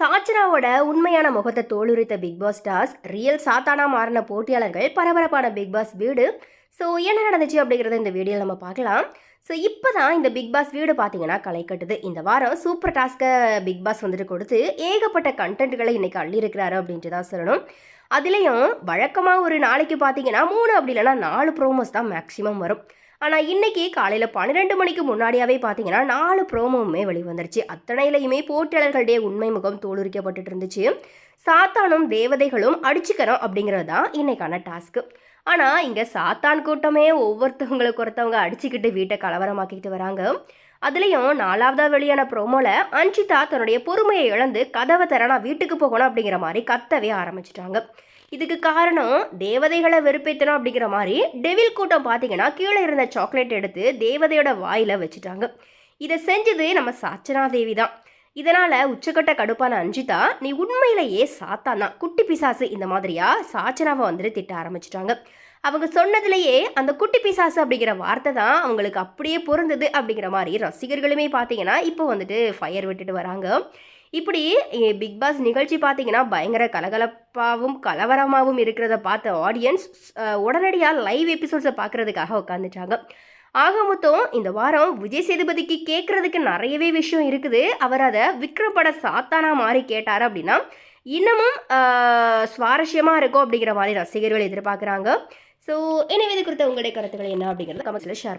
சாச்சராவோட உண்மையான முகத்தை தோலுரித்த பிக் பாஸ் டாஸ் ரியல் சாத்தானா மாறின போட்டியாளர்கள் பரபரப்பான பிக் பாஸ் வீடு. ஸோ என்ன நடந்துச்சு அப்படிங்கிறத இந்த வீடியோவில் நம்ம பார்க்கலாம். ஸோ இப்போ தான் இந்த பிக் பாஸ் வீடு பார்த்தீங்கன்னா களை கட்டுது. இந்த வாரம் சூப்பர் டாஸ்க்கை பிக் பாஸ் வந்துட்டு கொடுத்து ஏகப்பட்ட கண்டென்ட்களை இன்றைக்கி அள்ளியிருக்கிறாரு அப்படின்ட்டு தான் சொல்லணும். அதுலேயும் வழக்கமாக ஒரு நாளைக்கு பார்த்தீங்கன்னா மூணு அப்படி இல்லைன்னா நாலு ப்ரோமோஸ் தான் மேக்ஸிமம் வரும். ஆனால் இன்னைக்கு காலையில் பன்னிரெண்டு மணிக்கு முன்னாடியாகவே பார்த்தீங்கன்னா நாலு ப்ரோமோவுமே வெளிவந்துருச்சு. அத்தனையிலையுமே போட்டியாளர்களுடைய உண்மை முகம் தோலுரிக்கப்பட்டு இருந்துச்சு. சாத்தானும் தேவதைகளும் அடிச்சுக்கிறோம் அப்படிங்கிறது தான் இன்னைக்கான டாஸ்க்கு ஆனால் இங்கே சாத்தான் கூட்டமே ஒவ்வொருத்தவங்களுக்கு ஒருத்தவங்க அடிச்சுக்கிட்டு வீட்டை கலவரமாக்கிட்டு வராங்க. அதுலேயும் நாலாவதா வெளியான ப்ரோமோல அன்ஷிதா தன்னுடைய பொறுமையை இழந்து கதவை தர நான் வீட்டுக்கு போகணும் அப்படிங்கிற மாதிரி கத்தவே ஆரம்பிச்சிட்டாங்க. இதுக்கு காரணம் தேவதைகளை வெறுப்பேற்றணும் அப்படிங்கிற மாதிரி டெவில் கூட்டம் பார்த்தீங்கன்னா கீழே இருந்த சாக்லேட் எடுத்து தேவதையோட வாயில் வச்சுட்டாங்க. இதை செஞ்சது நம்ம சாச்சனா தேவி தான் இதனால் உச்சக்கட்ட கடுப்பான அஞ்சிதா நீ உண்மையிலேயே சாத்தான்? தான் குட்டி பிசாசு. இந்த மாதிரியா சாச்சனாவை வந்துட்டு திட்ட ஆரம்பிச்சிட்டாங்க. அவங்க சொன்னதுலேயே அந்த குட்டி பிசாசு அப்படிங்கிற வார்த்தை தான் அவங்களுக்கு அப்படியே பொருந்தது அப்படிங்கிற மாதிரி ரசிகர்களுமே பார்த்தீங்கன்னா இப்போ வந்துட்டு ஃபயர் விட்டுட்டு வராங்க. இப்படி பிக் பாஸ் நிகழ்ச்சி பார்த்தீங்கன்னா பயங்கர கலகலப்பாகவும் கலவரமாகவும் இருக்கிறத பார்த்த ஆடியன்ஸ் உடனடியாக லைவ் எபிசோட்ஸை பார்க்குறதுக்காக உட்காந்துட்டாங்க ஆக மொத்தம் இந்த வாரம் விஜய் சேதுபதிக்கு கேட்குறதுக்கு நிறையவே விஷயம் இருக்குது. அவர் அதை விக்ரம் பட சாத்தானா மாறி கேட்டார் அப்படின்னா இன்னமும் சுவாரஸ்யமாக இருக்கும் அப்படிங்கிற மாதிரி ரசிகர்கள் எதிர்பார்க்குறாங்க. ஸோ எனவே இது குறித்த உங்களுடைய கருத்துக்கள் என்ன அப்படிங்கிறத கமெண்ட்ஸில் ஷேர் பண்ணுங்கள்